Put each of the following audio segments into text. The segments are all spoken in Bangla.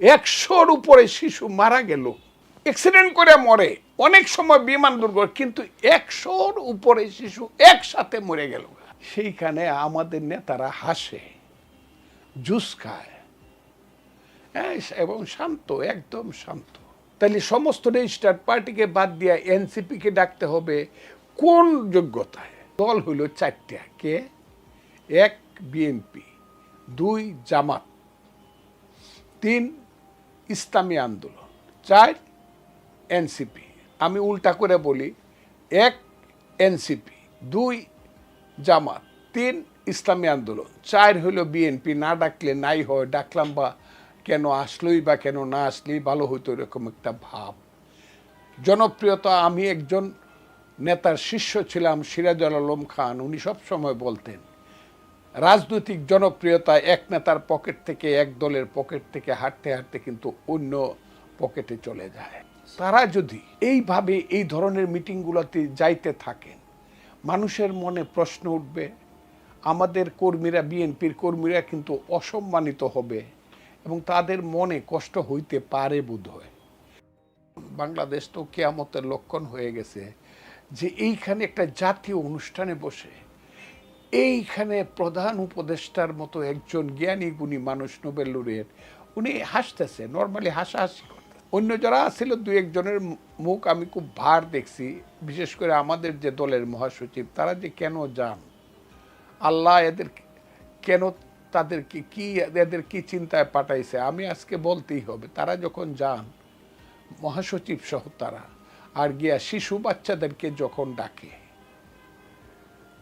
একশোর উপরে শিশু মারা গেল। অ্যাক্সিডেন্ট করে মরে। অনেক সময় বিমান দুর্ঘটনা কিন্তু একশোর উপরে শিশু একসাথে মরে গেল। সেইখানে আমাদের নেতারা হাসে জুস খায়। হ্যাঁ, এবং শান্ত একদম শান্ত। তাহলে সমস্ত রেজিস্টার্ড পার্টিকে বাদ দিয়ে এনসিপিকে ডাকতে হবে কোন যোগ্যতায়? দল হইল চারটা কে? এক বিএনপি দুই জামাত তিন ইসলামী আন্দোলন, চার এনসিপি। আমি উল্টা করে বলি, এক এনসিপি, দুই জামাত, তিন ইসলামী আন্দোলন। চার হলো বিএনপি, না ডাকলে নাই হয়, ডাকলাম বা কেন আসলোই বা কেন না আসলেই ভালো হতো এরকম একটা ভাব। জনপ্রিয়তা, আমি একজন নেতার শিষ্য ছিলাম, সিরাজুল আলম খান, উনি সব সময় বলতেন রাজনৈতিক জনপ্রিয়তা এক নেতার পকেট থেকে, এক দলের পকেট থেকে হাঁটতে হাঁটতে কিন্তু অন্য পকেটে চলে যায়। তারা যদি এইভাবে এই ধরনের মিটিংগুলোতে যাইতে থাকেন, মানুষের মনে প্রশ্ন উঠবে, আমাদের কর্মীরা, বিএনপির কর্মীরা কিন্তু অসম্মানিত হবে এবং তাদের মনে কষ্ট হইতে পারে বোধ হয় বাংলাদেশ তো কেয়ামতের লক্ষণ হয়ে গেছে যে এইখানে একটা জাতীয় অনুষ্ঠানে বসে এইখানে প্রধান উপদেষ্টার মতো একজন জ্ঞানী গুণী মানুষ নোবেল লুরের উনি হাসতেছে, নর্মালি হাসাহাসি করতে অন্য যারা ছিল দু একজনের মুখ আমি খুব ভার দেখছি, বিশেষ করে আমাদের যে দলের মহাসচিব, তারা যে কেন যান? আল্লাহ এদের কেন তাদেরকে কি, এদের কি চিন্তায় পাঠাইছে? আমি আজকে বলতেই হবে, তারা যখন যান, মহাসচিব সহ তারা, আর গিয়া শিশু বাচ্চাদেরকে যখন ডাকে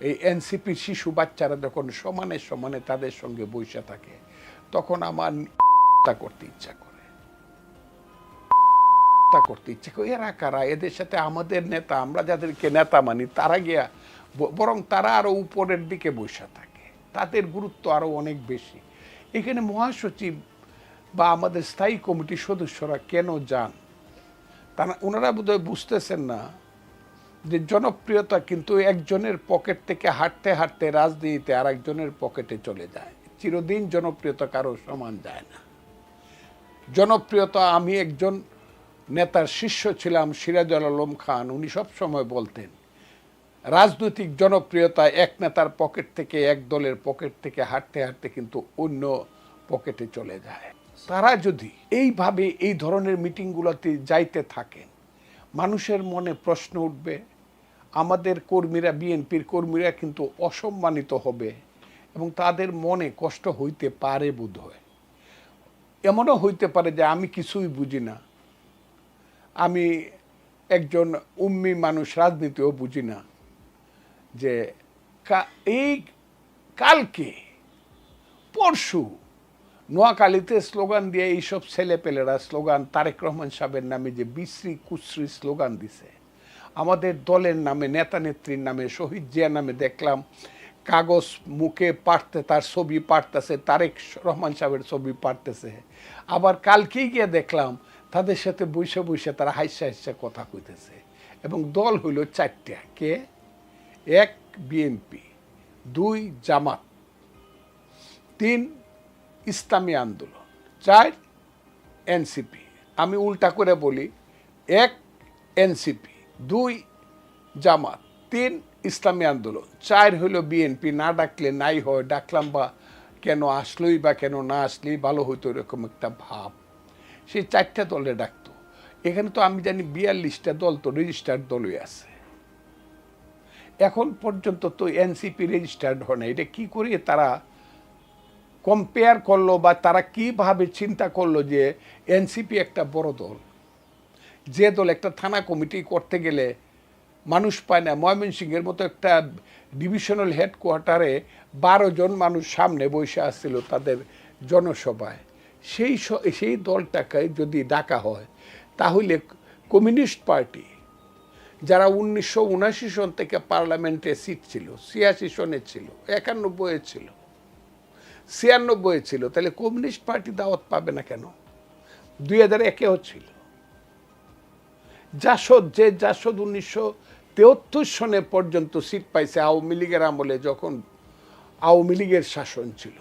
এই এনসিপির শিশু বাচ্চারা যখন সমানে সমানে তাদের সঙ্গে বসে থাকে, তখন আমার তা করতে ইচ্ছা করে। তা করতে ইচ্ছা করে। এরা কারা? এদের সাথে আমাদের নেতা, আমরা যাদেরকে নেতা মানি, তারা গিয়া বরং তারা আরও উপরের দিকে বসে থাকে। তাদের গুরুত্ব আরও অনেক বেশি। এখানে মহাসচিব বা আমাদের স্থায়ী কমিটির সদস্যরা কেন যান? তারা, ওনারা বোধহয় বুঝতেছেন না যে জনপ্রিয়তা কিন্তু একজনের পকেট থেকে হাঁটতে হাঁটতে রাজনীতিতে আর একজনের পকেটে চলে যায়। চিরদিন জনপ্রিয়তা কারও সমান যায় না। জনপ্রিয়তা আমি একজন নেতার শিষ্য ছিলাম, সিরাজুল আলম খান। উনি সব সময় বলতেন, রাজনৈতিক জনপ্রিয়তা এক নেতার পকেট থেকে, এক দলের পকেট থেকে হাঁটতে হাঁটতে কিন্তু অন্য পকেটে চলে যায়। তারা যদি এইভাবে এই ধরনের মিটিংগুলোতে যাইতে থাকেন মানুষের মনে প্রশ্ন উঠবে, আমাদের কর্মীরা, বিএনপির কর্মীরা কিন্তু অসম্মানিত হবে এবং তাদের মনে কষ্ট হইতে পারে বোধ হয় এমনও হইতে পারে যে আমি কিছুই বুঝি না। আমি একজন উম্মি মানুষ, রাজনীতিও বুঝি না যে এই কালকে, পরশু নোয়াখালীতে স্লোগান দিয়ে এইসব ছেলেপেলেরা স্লোগান তারেক রহমান সাহেবের নামে যে বিশ্রী কুশ্রী স্লোগান দিছে। আমাদের দলের নামে, নেতা নেত্রীর নামে, শহীদ জিয়া নামে দেখলাম কাগজ মুখে পাঠতে তার ছবি পাঠতেছে তারেক রহমান সাহেবের ছবি পাঠতেছে আবার কালকেই গিয়ে দেখলাম তাদের সাথে বসে বসে তারা হাইসা হাইসা কথা কইতেছে। এবং দল হইল চারটা। কে? এক বিএনপি, দুই জামাত, তিন ইসলামী আন্দোলন, চার এনসিপি। আমি উল্টা করে বলি, এক এনসিপি, দুই জামাত, তিন ইসলামী আন্দোলন, চার হলো বিএনপি, না ডাকলে নাই হয়, ডাকলাম বা কেন আসলোই বা কেন না আসলেই ভালো হতো এরকম একটা ভাব। সেই চারটা দলে ডাকতো। এখানে তো আমি জানি বিয়াল্লিশটা দল তো রেজিস্টার্ড দলই আছে। এখন পর্যন্ত তো এনসিপি রেজিস্টার্ড হয় না এটা কি করে তারা কম্পেয়ার করল বা তারা কীভাবে চিন্তা করল যে এনসিপি একটা বড় দল, যে দল একটা থানা কমিটি করতে গেলে মানুষ পায় না। ময়মনসিংহের মতো একটা ডিভিশনাল হেডকোয়ার্টারে বারো জন মানুষ সামনে বসে আসছিল তাদের জনসভায়। সেই সেই দলটাকে যদি ডাকা হয়, তাহলে কমিউনিস্ট পার্টি, যারা উনিশশো উনাশি সন থেকে পার্লামেন্টে সিট ছিল, ছিয়াশি সনে ছিল, একানব্বইয়ে ছিল ছিয়ানব্বই ছিল, তাহলে কমিউনিস্ট পার্টি দাওয়াত পাবে না কেন? দুই হাজার একেও ছিল জাসদ, যে জাসদ উনিশশো তেহত্তর সনে পর্যন্ত সিট পাইছে আওয়ামী লীগের আমলে, যখন আওয়ামী লীগের শাসন ছিল।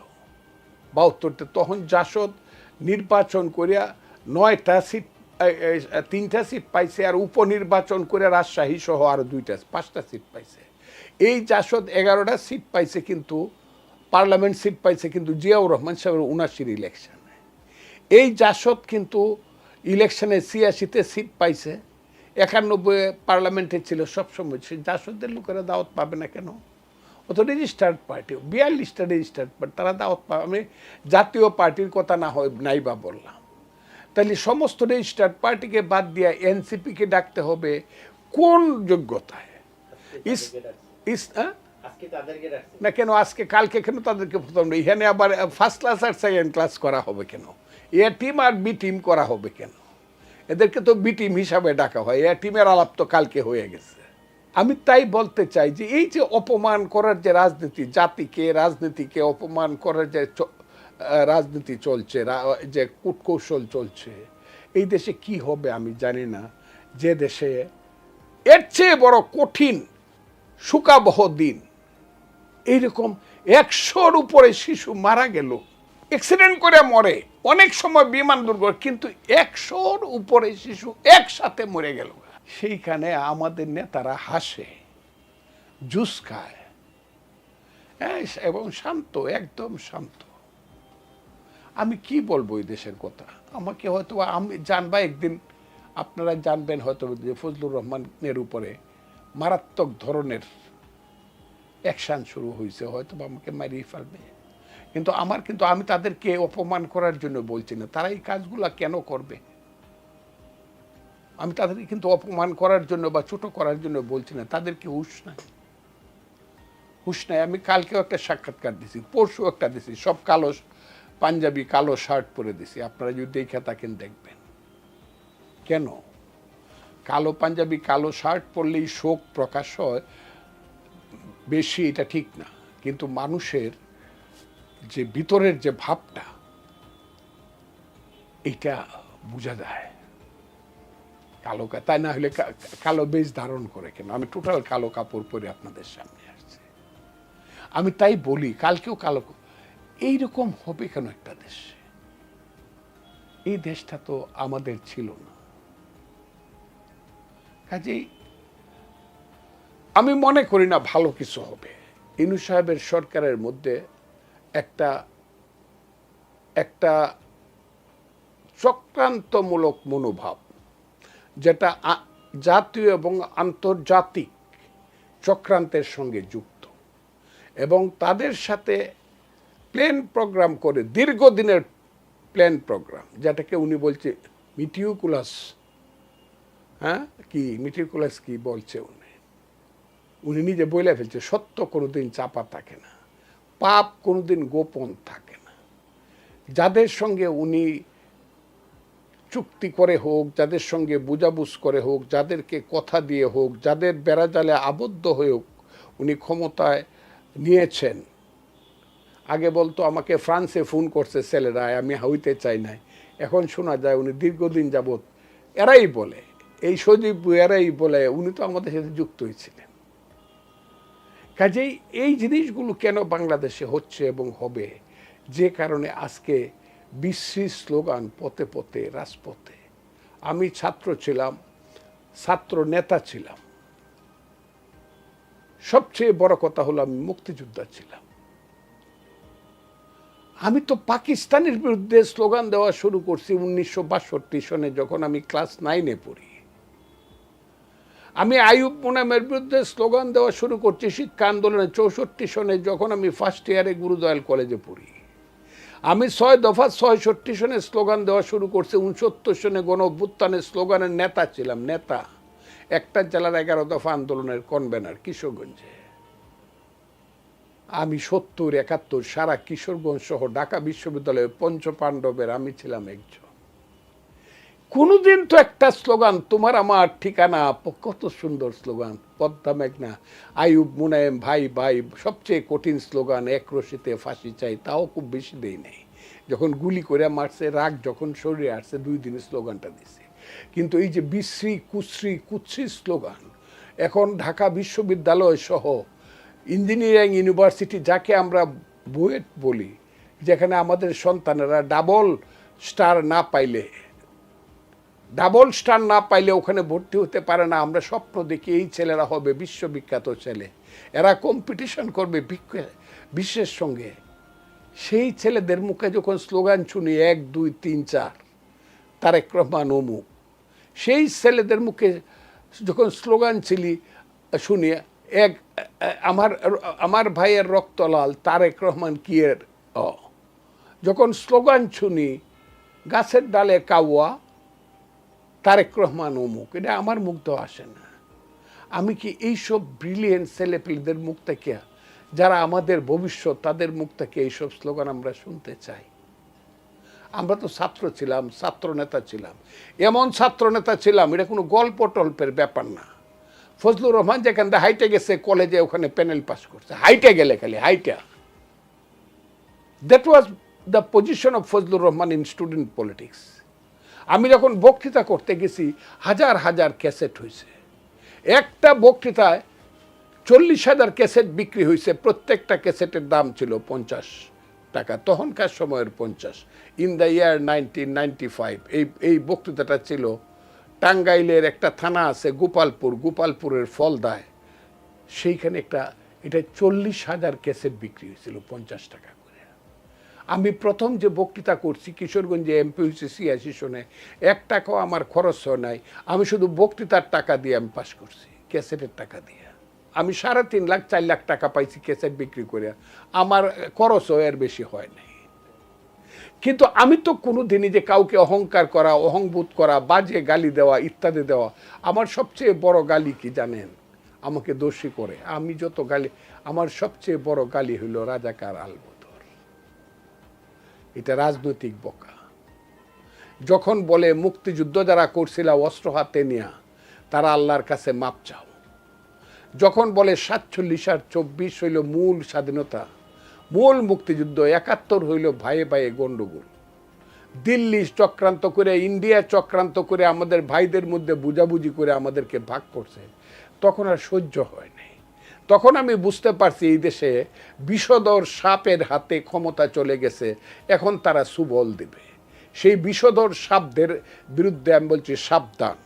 বাহাত্তরতে তখন জাসদ নির্বাচন করিয়া নয়টা সিট তিনটা সিট পাইছে আর উপনির্বাচন করে রাজশাহী সহ আরও দুইটা, পাঁচটা সিট পাইছে। এই জাসদ এগারোটা সিট পাইছে কিন্তু পার্লামেন্ট সিট পাইছে, কিন্তু জিয়াউর রহমান সাহেবের উনাশির ইলেকশনে এই জাসদ কিন্তু ইলেকশনে ছিয়াশিতে সিট পাইছে, একানব্বই পার্লামেন্টে ছিল সবসময়। সেই জাসদের লোকেরা দাওয়াত পাবে না কেন? ও তো রেজিস্টার্ড পার্টি বিয়াল্লিশটা রেজিস্টার্ড পার্টি তারা দাওয়াত পাবে আমি জাতীয় পার্টির কথা না হয় নাই বা বললাম। তাহলে সমস্ত রেজিস্টার্ড পার্টিকে বাদ দিয়ে এনসিপিকে ডাকতে হবে কোন যোগ্যতায়? ইস ইস না কেন, আজকে, কালকে কেন তাদেরকে প্রথম এখানে আবার ফার্স্ট ক্লাস আর সেকেন্ড ক্লাস করা হবে কেন? এ টিম আর বি টিম করা হবে কেন? এদেরকে তো বি টিম হিসাবে ডাকা হয়, এ টিমের আলাপ তো কালকে হয়ে গেছে। আমি তাই বলতে চাই যে, এই যে অপমান করার যে রাজনীতি, জাতিকে, রাজনীতিকে অপমান করার যে রাজনীতি চলছে যে কূটকৌশল চলছে, এই দেশে কি হবে আমি জানি না। যে দেশে এর চেয়ে বড় কঠিন, সুকাবহ দিন এইরকম একশোর উপরে শিশু মারা গেল অ্যাক্সিডেন্ট করে মরে অনেক সময় বিমান দুর্ঘটনা কিন্তু একশোর উপরে শিশু একসাথে মরে গেল। সেইখানে আমাদের নেতারা হাসে জুস খায় হ্যাঁ, এবং শান্ত একদম শান্ত। আমি কি বলব এই দেশের কথা? আমাকে হয়তো আমি জানবা একদিন আপনারা জানবেন হয়তো যে ফজলুর রহমানের উপরে মারাত্মক ধরনের অ্যাকশান শুরু হয়েছে, হয়তো বা আমাকে মারিয়ে ফেলবে। কিন্তু আমার কিন্তু, আমি তাদেরকে অপমান করার জন্য বলছি না। তারা এই কাজগুলা কেন করবে? আমি তাদেরকে কিন্তু অপমান করার জন্য বা ছোট করার জন্য বলছি না। তাদেরকে হুশ নাই। হুশ নাই। আমি কালকেও একটা সাক্ষাৎকার দিছি, পরশু একটা দিছি, সব কালো পাঞ্জাবি কালো শার্ট পরে দিছি। আপনারা যদি দেখে থাকেন, দেখবেন। কেন? কালো পাঞ্জাবি, কালো শার্ট পরলেই শোক প্রকাশ হয়। বেশি এটা ঠিক না। কিন্তু মানুষের যে ভিতরের যে ভাবটা এটা বোঝা যায়। কালো তাই না হলে কালো বেশ ধারণ করে কেন? আমি টোটাল কালো কাপড় পরে আপনাদের সামনে আসছি। আমি তাই বলি, কালকেও কালো এইরকম হবে কেন একটা দেশে? এই দেশটা তো আমাদের ছিল না। কাজেই আমি মনে করি না ভালো কিছু হবে। ইনু সাহেবের সরকারের মধ্যে একটা একটা চক্রান্তমূলক মনোভাব, যেটা জাতীয় এবং আন্তর্জাতিক চক্রান্তের সঙ্গে যুক্ত এবং তাদের সাথে প্লেন প্রোগ্রাম করে, দীর্ঘদিনের প্ল্যান প্রোগ্রাম, যেটাকে উনি বলছে মিটিউকুলাস হ্যাঁ কি মিটিউকুলাস কি বলছে উনি? উনি নিজে বলে ফেলছে, সত্য কোনোদিন চাপা থাকে না, পাপ কোনোদিন গোপন থাকে না। যাদের সঙ্গে উনি চুক্তি করে হোক, যাদের সঙ্গে বুঝাবুঝ করে হোক, যাদেরকে কথা দিয়ে হোক, যাদের বেড়াজালে আবদ্ধ হয়ে হোক, উনি ক্ষমতায় নিয়েছেন। আগে বলতো, আমাকে ফ্রান্সে ফোন করছে ছেলেরা, আমি হইতে চাই নাই। এখন শোনা যায় উনি দীর্ঘদিন যাবৎ এরাই বলে, এই সজীব এরাই বলে, উনি তো আমাদের সাথে যুক্ত হয়েছিলেন কাজেই এই জিনিসগুলো কেন বাংলাদেশে হচ্ছে এবং হবে? যে কারণে আজকে বিশ্রী স্লোগান, পথে পথে, রাজপথে। আমি ছাত্র ছিলাম, ছাত্র নেতা ছিলাম। সবচেয়ে বড় কথা হলো আমি মুক্তিযোদ্ধা ছিলাম। আমি তো পাকিস্তানের বিরুদ্ধে স্লোগান দেওয়া শুরু করছি উনিশশো বাষট্টি সনে, যখন আমি ক্লাস নাইনে পড়ি। আমি আইয়ুব মুনামের বিরুদ্ধে স্লোগান দেওয়া শুরু করছি শিক্ষা আন্দোলনে চৌষট্টি সনে যখন আমি ফার্স্ট ইয়ারে গুরুদয়াল কলেজে পড়ি। আমি ছয় দফা ছয়ষট্টি সনে স্লোগান দেওয়া শুরু করছি, উনসত্তর সনে গণ অভ্যুত্থানের স্লোগানের নেতা ছিলাম, নেতা। একটা জেলার এগারো দফা আন্দোলনের কনভেনার কিশোরগঞ্জে। আমি সত্তর, একাত্তর, সারা কিশোরগঞ্জ সহ ঢাকা বিশ্ববিদ্যালয়ের পঞ্চপাণ্ডবের আমি ছিলাম একজন। কোনোদিন তো একটা স্লোগান, তোমার আমার ঠিকানা কত সুন্দর স্লোগান, পদ্মা মেঘনা আয়ুব মুনায়েম, ভাই ভাই, সবচেয়ে কঠিন স্লোগান, এক রশিতে ফাঁসি চাই, তাও খুব বেশি দেই নেই। যখন গুলি করে মারছে, রাগ যখন শরীরে আসছে, দুই দিনের স্লোগানটা দিছে। কিন্তু এই যে বিশ্রী, কুশ্রী কুৎসি স্লোগান, এখন ঢাকা বিশ্ববিদ্যালয় সহ ইঞ্জিনিয়ারিং ইউনিভার্সিটি যাকে আমরা বুয়েট বলি, যেখানে আমাদের সন্তানেরা ডাবল স্টার না পাইলে ডাবল স্টার না পাইলে ওখানে ভর্তি হতে পারে না। আমরা স্বপ্ন দেখি এই ছেলেরা হবে বিশ্ববিখ্যাত ছেলে। এরা কম্পিটিশন করবে বিশ্বের সঙ্গে। সেই ছেলেদের মুখে যখন স্লোগান শুনি, এক, দুই, তিন, চার, তারেক রহমান অমুক সেই ছেলেদের মুখে যখন স্লোগান ছিলি, শুনি, এক, আমার আমার ভাইয়ের রক্তলাল, তারেক রহমান কিয়ের অ। যখন স্লোগান শুনি, গাছের ডালে কাওয়া তারেক রহমান অমুক, এটা আমার মুখ তো আসে না। আমি কি এইসব ব্রিলিয়েন্ট ছেলেপেলেদের মুখ থেকে, যারা আমাদের ভবিষ্যৎ, তাদের মুখ থেকে এইসব স্লোগান আমরা শুনতে চাই? আমরা তো ছাত্র ছিলাম ছাত্র নেতা ছিলাম। এমন ছাত্র নেতা ছিলাম, এটা কোনো গল্প টল্পের ব্যাপার না। ফজলুর রহমান যেখান থেকে হাইটে গেছে, কলেজে ওখানে প্যানেল পাস করছে। হাইটে গেলে খালি, হাইটে। That was the position of Fazlur Rahman in student politics আমি যখন বক্তৃতা করতে গেছি, হাজার হাজার ক্যাসেট হয়েছে একটা বক্তৃতায় চল্লিশ হাজার ক্যাসেট বিক্রি হয়েছে প্রত্যেকটা ক্যাসেটের দাম ছিল পঞ্চাশ টাকা, তখনকার সময়ের পঞ্চাশ। In the year nineteen ninety five এই এই বক্তৃতাটা ছিল। টাঙ্গাইলের একটা থানা আছে, গোপালপুর, গোপালপুরের ফলদায়, সেইখানে একটা, এটা চল্লিশ হাজার ক্যাসেট বিক্রি হয়েছিল পঞ্চাশ টাকা। আমি প্রথম যে বক্তৃতা করছি কিশোরগঞ্জে এমপি হয়েছে ছিয়াশি সনে এক টাকাও আমার খরচ হয় নাই। আমি শুধু বক্তৃতার টাকা দিয়ে আমি পাশ করছি, ক্যাসেটের টাকা দিয়ে। আমি সাড়ে তিন লাখ, চার লাখ টাকা পাইছি ক্যাসেট বিক্রি করে আমার খরচও এর বেশি হয় নাই। কিন্তু আমি তো কোনো দিনই যে কাউকে অহংকার করা, অহংবোধ করা, বাজে গালি দেওয়া, ইত্যাদি দেওয়া, আমার সবচেয়ে বড় গালি কি জানেন? আমাকে দোষী করে। আমি যত গালি, আমার সবচেয়ে বড় গালি হইল রাজাকার আলবদর। এটা রাজনৈতিক বকা। যখন বলে মুক্তিযুদ্ধ যারা করছিল অস্ত্র হাতে নেয়া, তারা আল্লাহর কাছে মাপ চাও। যখন বলে সাতচল্লিশ আর চব্বিশ হইল মূল স্বাধীনতা, মূল মুক্তিযুদ্ধ একাত্তর হইল ভাইয়ে ভাইয়ে গণ্ডগোল। দিল্লি চক্রান্ত করে, ইন্ডিয়া চক্রান্ত করে আমাদের ভাইদের মধ্যে বুঝাবুঝি করে আমাদেরকে ভাগ করছে, তখন আর সহ্য হয় নাই। তখন আমি বুঝতে পারছি এই দেশে বিষধর সাপের হাতে ক্ষমতা চলে গেছে, এখন তারা সুবল দেবে। সেই বিষধর সাপদের বিরুদ্ধে আমি বলছি সাবধান,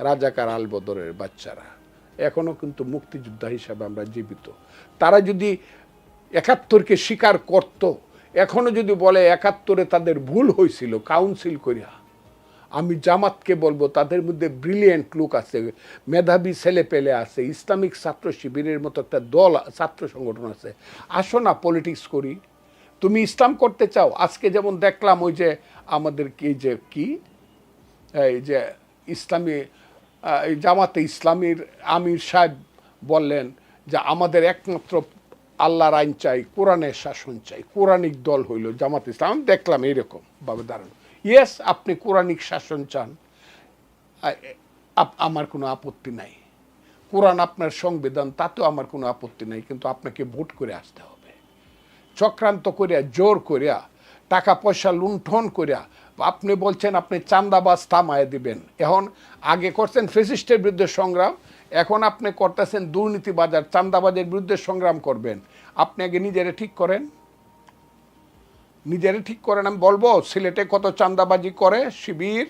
রাজাকার আলবদরের বাচ্চারা। এখনও কিন্তু মুক্তিযোদ্ধা হিসাবে আমরা জীবিত। তারা যদি একাত্তরকে স্বীকার করত এখনও যদি বলে একাত্তরে তাদের ভুল হয়েছিল কাউন্সিল করিয়া আমি জামাতকে বলব, তাদের মধ্যে ব্রিলিয়েন্ট লোক আছে, মেধাবী ছেলে পেলে আছে, ইসলামিক ছাত্র শিবিরের মতো একটা দল, ছাত্র সংগঠন আছে। আসো না পলিটিক্স করি। তুমি ইসলাম করতে চাও? আজকে যেমন দেখলাম ওই যে আমাদের কি যে, কি? এই যে ইসলামী জামাতে ইসলামীর আমির সাহেব বললেন যে, আমাদের একমাত্র আল্লাহর আইন চাই, কোরআনের শাসন চাই, কোরআনিক দল হইল জামাত ইসলাম। দেখলাম এইরকম ভাবে দাঁড়ানো। ইয়েস আপনি কোরআনিক শাসন চান। আমার কোনো আপত্তি নাই। কোরআন আপনার সংবিধান, তাতেও আমার কোনো আপত্তি নাই, কিন্তু আপনাকে ভোট করে আসতে হবে। চক্রান্ত করিয়া, জোর করিয়া টাকা পয়সা লুণ্ঠন করিয়া, আপনি বলছেন আপনি চান্দাবাজ থামায় দিবেন। এখন আগে করছেন ফেসিস্টের বিরুদ্ধে সংগ্রাম, এখন আপনি করতেছেন দুর্নীতিবাজার, চান্দাবাজের বিরুদ্ধে সংগ্রাম করবেন। আপনি আগে নিজেরা ঠিক করেন। নিজেরে ঠিক করেন আমি বলব সিলেটে কত চান্দাবাজি করে শিবির